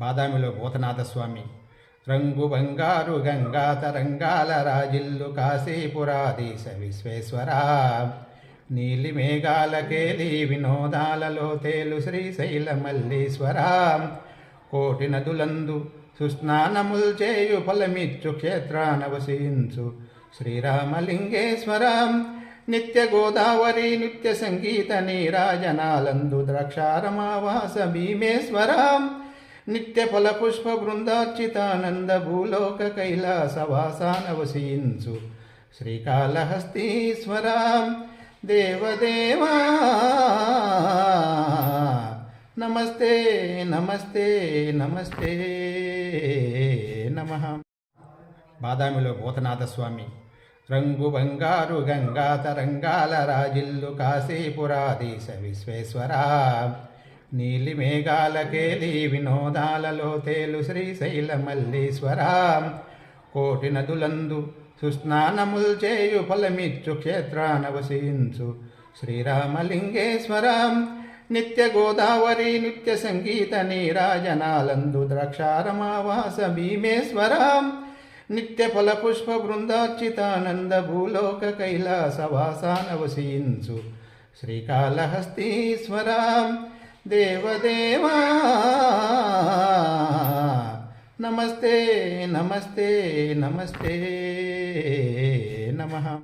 బాదామిలో భూతనాథస్వామి. రంగు బంగారు గంగా తరంగాల రాజిల్లు కాశీపురాధీశ విశ్వేశ్వర. నీలి మేఘాల కేలి వినోదాలలో తేలు శ్రీశైల మల్లీశ్వర. కోటి నదులందు సుస్నానముల్ చేయు ఫలమిచ్చు క్షేత్రానవసించు శ్రీరామలింగేశ్వర. నిత్య గోదావరి నిత్య సంగీత నీరాజనాలందు ద్రాక్షారమావాస భీమేశ్వర. నిత్య ఫల పుష్ప బృందార్చితానంద భూలోక కైలాసవాసానవసించు శ్రీకాళహస్తీశ్వరాం దేవదేవా నమస్తే నమస్తే నమస్తే నమ. బాదామిలో భూతనాథ స్వామి రంగు బంగారు గంగా తరంగాల రాజిల్లు కాశీపురాధీశ విశ్వేశ్వరా. నీలి మేఘాల కేలి వినోదాలలో తేలు శ్రీశైల మల్లీశ్వరా. కోటి నదులందు సుస్నానముల్ చేయు ఫలమిచ్చు క్షేత్రానవసించు శ్రీరామలింగేశ్వరం. నిత్య గోదావరి నిత్య సంగీత నీరాజనాలందు ద్రాక్షారమావాస భీమేశ్వరం. నిత్య ఫల పుష్ప బృందార్చితానంద భూలోక కైలాసవాసానవసించు శ్రీకాళహస్తీశ్వరం. దేవదేవా నమస్తే నమస్తే నమస్తే నమ.